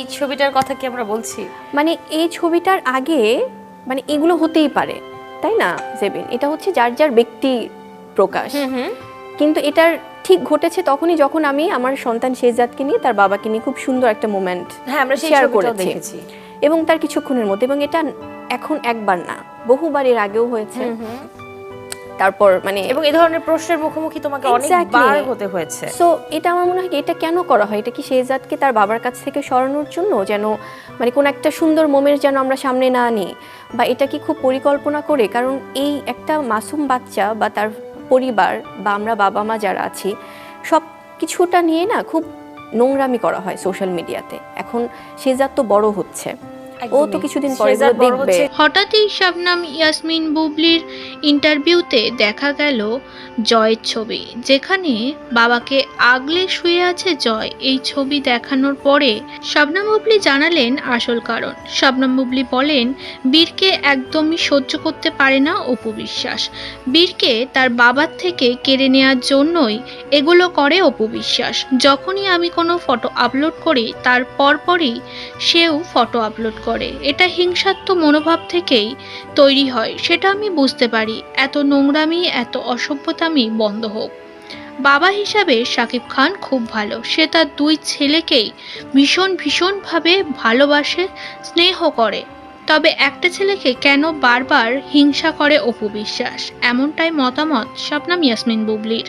এই ছবিটার কথা কি আমরা বলছি? মানে এই ছবিটার আগে মানে এগুলো হতেই পারে তাই না জেবিন? এটা হচ্ছে যার যার ব্যক্তি প্রকাশ। কিন্তু এটার ঠিক ঘটেছে তখনই যখন আমি আমার সন্তান শেহজাদকে নিয়ে তার বাবাকে নিয়ে খুব সুন্দর একটা মোমেন্ট হ্যাঁ আমরা শেয়ার করেছি। এবং তার কিছুক্ষণের মধ্যে এবং এটা এখন একবার না বহুবার এর আগেও হয়েছে। তারপর মানে এবং এই ধরনের প্রশ্নের মুখোমুখি তোমাকে অনেকবার হতে হয়েছে। সো এটা আমার মনে হয় এটা কেন করা হয়? এটা কি শেহজাদকে তার বাবার কাছ থেকে সরানোর জন্য? যেন মানে কোন একটা সুন্দর মোমের যেন আমরা সামনে না আনি বা এটা কি খুব পরিকল্পনা করে? কারণ এই একটা মাসুম বাচ্চা বা তার পরিবার বা আমরা বাবা মা যারা আছি সব কিছুটা নিয়ে না খুব নোংরামি করা হয় সোশ্যাল মিডিয়াতে। এখন শেহজাদ তো বড় হচ্ছে। ও তো একদমই। কিছুদিন পরে এগুলো দেখবে। হঠাৎই শবনম ইয়াসমিন বুবলির ইন্টারভিউতে দেখা গেল জয়ের ছবি যেখানে বাবাকে আগলে শুয়ে আছে জয় এই ছবি দেখানোর পরে শবনম বুবলি জানালেন আসল কারণ। শবনম বুবলি বলেন বীরকে একদমই সহ্য করতে পারে না অপু বিশ্বাস। বীরকে তার বাবার থেকে কেড়ে নেওয়ার জন্যই এগুলো করে অপু বিশ্বাস। যখনই আমি কোনো ফটো আপলোড করি তার পরপরই সেও ফটো আপলোড করে। এটা হিংসাত্মক মনোভাব থেকেই তৈরি হয়, সেটা আমি বুঝতে পারি। এত নোংরামি, এত অসভ্যতামি বন্ধ হোক। বাবা হিসাবে শাকিব খান খুব ভালো। সে তার দুই ছেলেকেই ভীষণ ভীষণভাবে ভালোবাসে, স্নেহ করে। তবে একটা ছেলেকে কেন বারবার হিংসা করে অপু বিশ্বাস? এমনটাই মতামত শবনম ইয়াসমিন বুবলির।